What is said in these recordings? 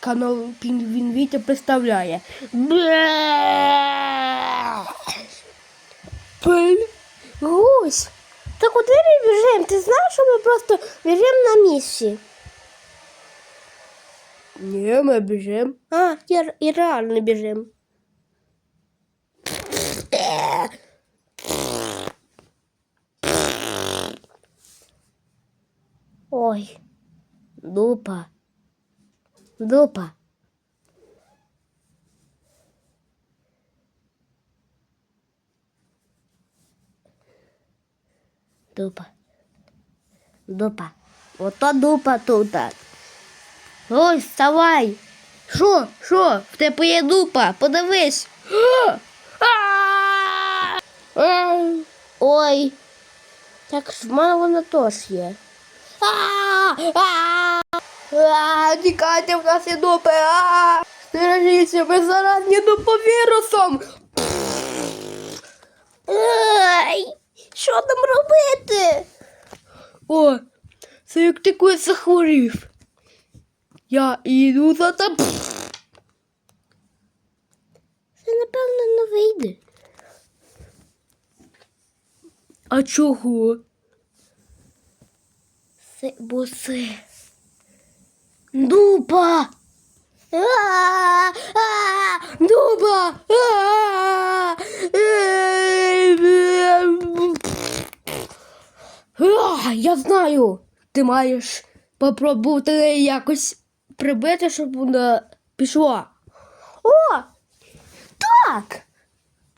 Канал Пінгвін Вітя представляє. Гусь, та куди ми біжимо? Ти знаєш, що ми просто біжимо на місці? Ні, ми біжимо. А, р- і реально біжимо. Ой, дупа. Дупа. Дупа. Дупа. Ото дупа тут. Ой, вставай. Що? Що? В тебе є дупа, подивись. Ой. Так в мене вона теж є. А, тікайте, в нас є дупи. Стережіться, ми заразні дуповірусом. Ай, що там робити? О, це як ти колись захворів. Я іду за тобою. Це, напевно, не вийде. А чого? Це, бо дупа. А, а, Дуба! А! А, Я знаю. Ти маєш попробувати якось прибити, щоб вона пішла. О! Так!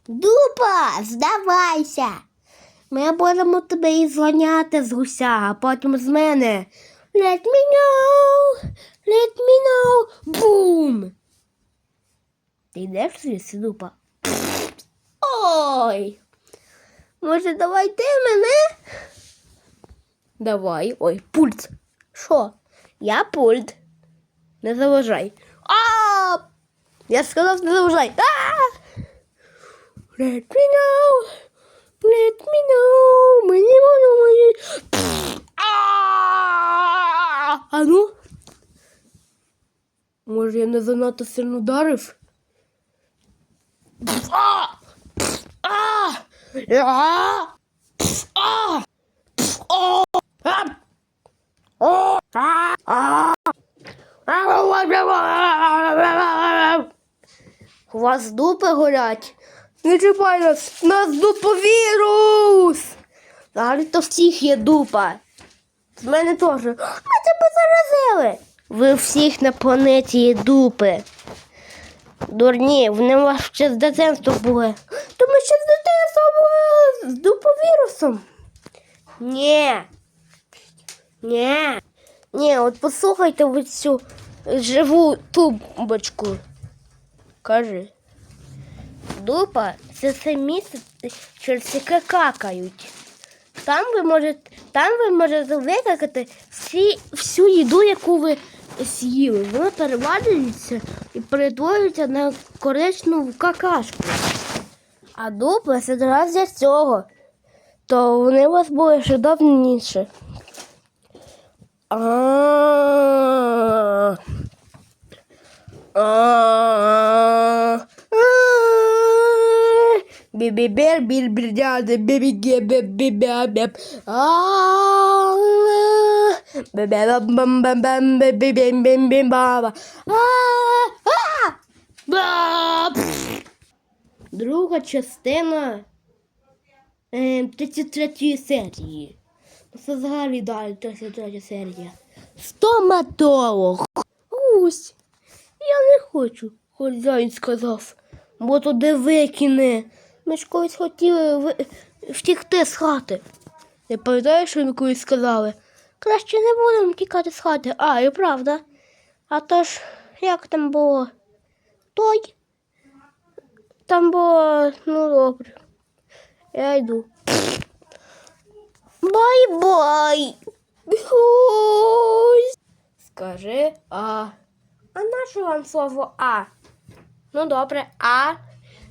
Дупа, здавайся. Ми будемо тебе і зганяти з гуся, а потім з мене. Let me know, let me know. Бум! Ти йдеш звідси, дупа? Ой! Може, давай ти мене? Давай. Ой, пульт. Що? Я пульт. Не заважай. А! Я сказав, не заважай. А! Let me know. Let me know. Мені воно мені. Може, я не занадто сильно ударив? А! А! А! А! А! А! А! У вас дупи горять. Не чіпай нас! Нас дуповірус! Взагалі то всіх є дупа. В мене теж. Ми тебе заразили. Ви всіх на планеті є дупи. Дурні, вони у ще з дитинства були. То ми ще з дитинства були з дуповірусом. Ні. Ні. Ні, от послухайте ви цю живу тумбочку. Кажи. Дупа це це місце, через какають. Там ви можете, там ви можете викакати всі, всю їду, яку ви з'їли. Вона перевалюється і перетворюється на коричневу какашку. А дупа це якраз для цього. То вони у вас були ще давніше. А. Бібібер, бірбірдяде, бібіге, бібібябяб. А. Друга частина е, 33 серії. Це взагалі далі 33 серія. Стоматолог. Гусь. Я не хочу, хазяїн сказав. Бо туди викине. Ми ж колись хотіли втікти з хати. Не пам'ятаєш, що ми колись сказали? Краще не будемо тікати з хати. А, і правда. А то ж, як там було? Той? Там було, ну добре. Я йду. Бай-бай. Скажи а. А на що вам слово А? Ну добре, А.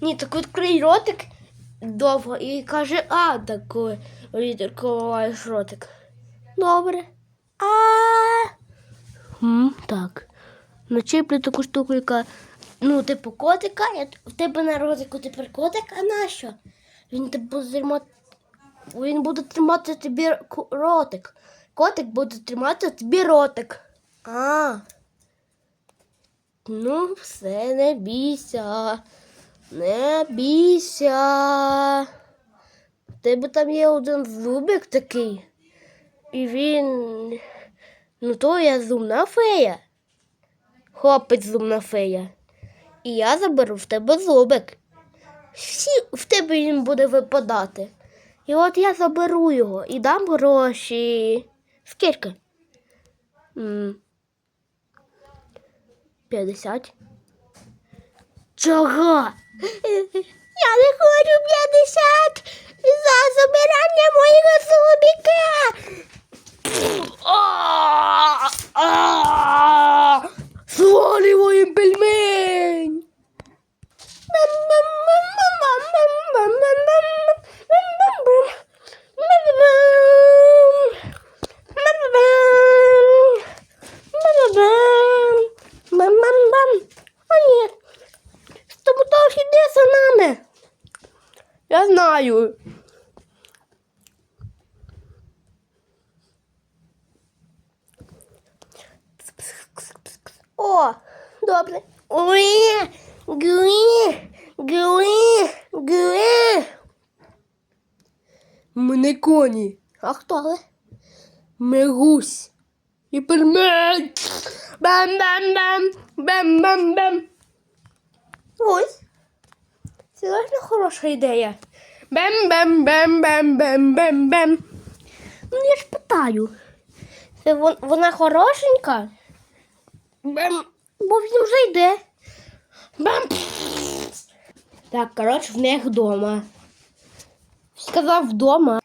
Ні, так відкрий ротик довго і каже А такою відкриваєш ротик. Добре. А. Хм, так. начеплю таку штуку, яка, ну, типу, котика, я, в тебе на ротику тепер котик, а нащо? Він тебе буде тримати, він буде тримати тобі ротик. Котик буде тримати тобі ротик. А. Ну, все, не бійся. Не бійся. В тебе там є один зубик такий. І він. Ну, то я зумна фея. Хлопець зумна фея. І я заберу в тебе зубик. Всі в тебе він буде випадати. І от я заберу його і дам гроші. Скільки? М, 50. Чого? Я не хочу 50 за забирання моєго зубика. Сваливай пельмень! О, ні. Стоматолог іде за нами. Я знаю. О, добре. Уи, гуи, гуи, гуи. Ми не коні. А хто ви? Ми гусь. І пельмень. Бам-бам-бам, бам-бам-бам. Ось. Серйозно хороша ідея. Бем-бем-бем-бем-бем-бем-бем. Ну, я ж питаю. Це вон- вона хорошенька? Бем, бо він вже йде. Бем. Так, коротше, в них вдома. Сказав вдома.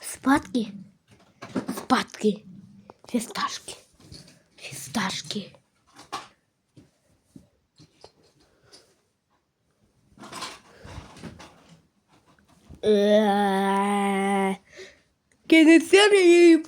Спадки. Спадки. Фісташки. Фісташки. Кінець серії.